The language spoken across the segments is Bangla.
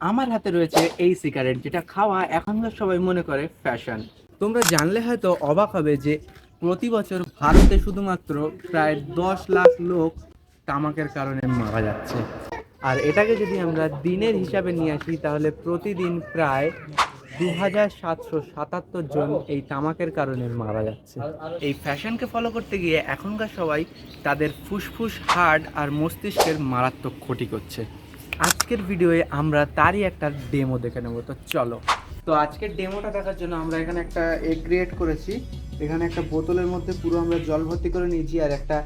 আমার হাতে রয়েছে এই সিগারেট যেটা খাওয়া এখনকার সবাই মনে করে ফ্যাশন তোমরা জানলে হয়তো অবাক হবে যে প্রতি বছর ভারতে শুধুমাত্র প্রায় দশ লাখ লোক তামাকের কারণে মারা যাচ্ছে। আর এটাকে যদি আমরা দিনের হিসাবে নিয়ে আসি, তাহলে প্রতিদিন প্রায় দু হাজার সাতশো সাতাত্তর জন এই তামাকের কারণে মারা যাচ্ছে। এই ফ্যাশনকে ফলো করতে গিয়ে এখনকার সবাই তাদের ফুসফুস হার্ট আর মস্তিষ্কের মারাত্মক ক্ষতি করছে। আজকের ভিডিওয়ে আমরা তারই একটা ডেমো দেখে নেব, তো চলো। তো আজকের ডেমোটা দেখার জন্য আমরা এখানে একটা এগ ক্রিয়েট করেছি। এখানে একটা বোতলের মধ্যে পুরো আমরা জল ভর্তি করে নিয়েছি আর একটা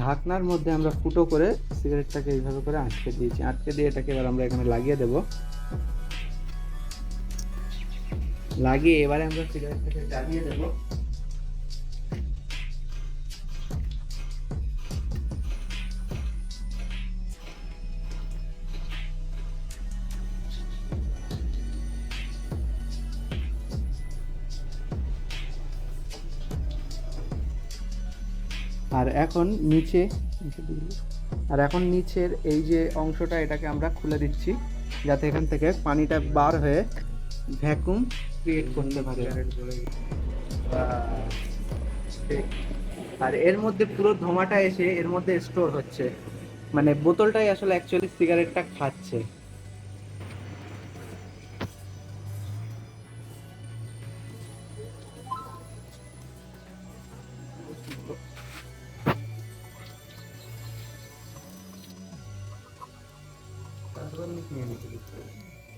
ঢাকনার মধ্যে আমরা ফুটো করে সিগারেটটাকে এইভাবে করে আটকে দিয়েছি। আটকে দিয়ে এটাকে এবার আমরা এখানে লাগিয়ে দেব। লাগিয়ে এবারে আমরা সিগারেটটাকে জ্বালিয়ে দেবো। আর এখন নিচে আর এখন নিচের এই যে অংশটা, এটাকে আমরা খুলে দিচ্ছি, যাতে এখান থেকে পানিটা বার হয়ে ভ্যাকুম ক্রিয়েট করতে পারে। আর এর মধ্যে পুরো ধোঁয়াটা এসে এর মধ্যে স্টোর হচ্ছে। মানে বোতলটাই আসলে অ্যাকচুয়ালি সিগারেটটা খাচ্ছে।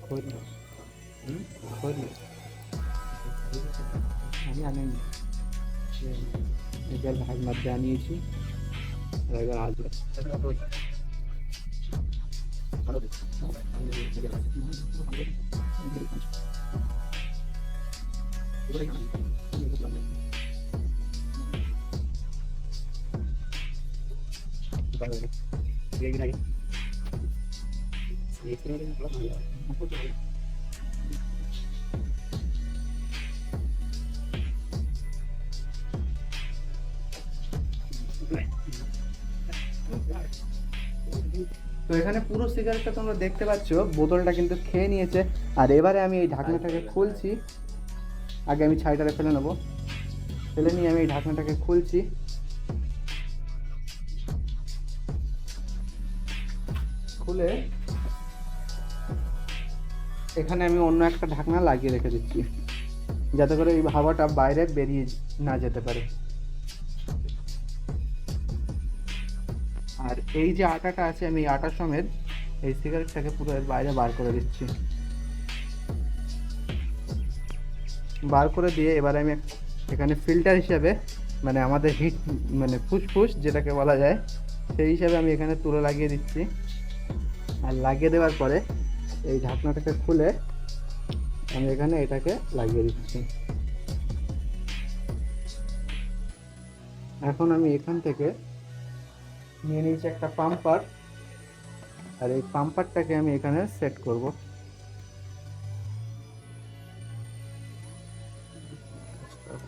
খোঁজ না হুম খোঁজ না আমি আনিনি তো এখানে পুরো সিগারেটটা তোমরা দেখতে পাচ্ছ, বোতলটা কিন্তু খেয়ে নিয়েছে। আর এবারে আমি এই ঢাকনাটাকে খুলছি। আগে আমি ছাইটারে ফেলে নেব। ফেলে নিয়ে আমি এই ঢাকনাটাকে খুলছি। খুলে এখানে আমি অন্য একটা ঢাকনা লাগিয়ে রেখে দিচ্ছি। যাতে করে এই হাওয়াটা বাইরে বেরিয়ে না যেতে পারে। আর এই যে আটাটা আছে, আমি আটা সমেত এই সিগারেটটাকে পুরো এর বাইরে বার করে দিচ্ছি। বার করে দিয়ে এবারে আমি এখানে ফিল্টার হিসাবে মানে আমাদের হিট মানে ফুসফুস যেটাকে বলা যায়, সেই হিসাবে আমি এখানে তুলে লাগিয়ে দিচ্ছি। আর লাগিয়ে দেওয়ার পরে এই ঢাকনাটাকে খুলে আমি এখানে এটাকে লাগিয়ে দিচ্ছি। এখন আমি এখান থেকে নিয়ে নিয়েছি একটা পাম্পার। আর এই পাম্পারটাকে আমি এখানে সেট করব। আর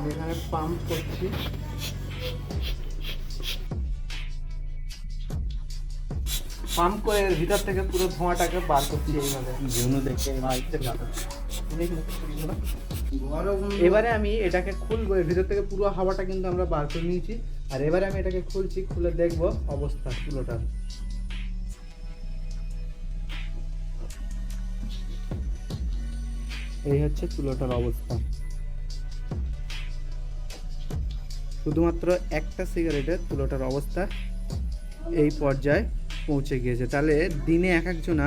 আমি এখানে পাম্প করছি। পাম্প করে ভিতর থেকে পুরো ধোঁয়াটাকে বার করছি এইভাবে। এবারে আমি এটাকে খুলবো এর ভিতর থেকে পুরো হাওয়াটা কিন্তু আমরা বার করে নিয়েছি। আর এবারে আমি এটাকে খুলছি খুলে দেখব অবস্থা পুরোটার এই হচ্ছে চুলোটার অবস্থা। শুধুমাত্র একটা সিগারেটের তুলোটার অবস্থা এই পর্যায়ে পৌঁছে গিয়েছে। তাহলে দিনে এক একজনা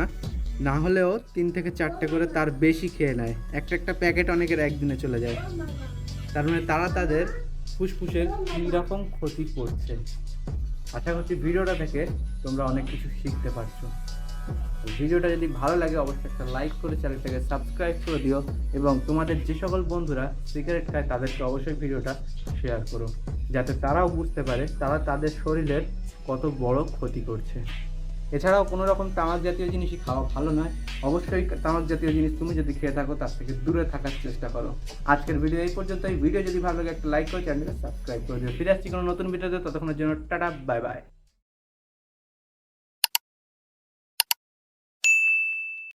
না হলেও তিন থেকে চারটে করে তার বেশি খেয়ে নেয়। একটা একটা প্যাকেট অনেকের একদিনে চলে যায়। তার মানে তারা তাদের ফুসফুসের কী রকম ক্ষতি করছে। আশা করছি ভিডিওটা থেকে তোমরা অনেক কিছু শিখতে পারছ। ভিডিওটা যদি ভালো লাগে, অবশ্যই একটা লাইক করে চ্যানেলটাকে সাবস্ক্রাইব করে দিও এবং তোমাদের যে সকল বন্ধুরা সিগারেট খায়, তাদেরকে অবশ্যই ভিডিওটা শেয়ার করো। যাতে তারাও বুঝতে পারে, তারা তাদের শরীরের কত বড় ক্ষতি করছে। এছাড়াও কোনো রকম তামাক জাতীয় জিনিসই খাওয়া ভালো নয়। অবশ্যই তামাক জাতীয় জিনিস তুমি যদি খেয়ে থাকো, তার থেকে দূরে থাকার চেষ্টা করো। আজকের ভিডিও এই পর্যন্ত এই ভিডিও যদি ভালো লাগে, একটা লাইক করে চ্যানেলকে সাবস্ক্রাইব করে দিও। ফিরে আসছি কোনো নতুন ভিডিওতে ততক্ষণের জন্য টাটা বাই বাই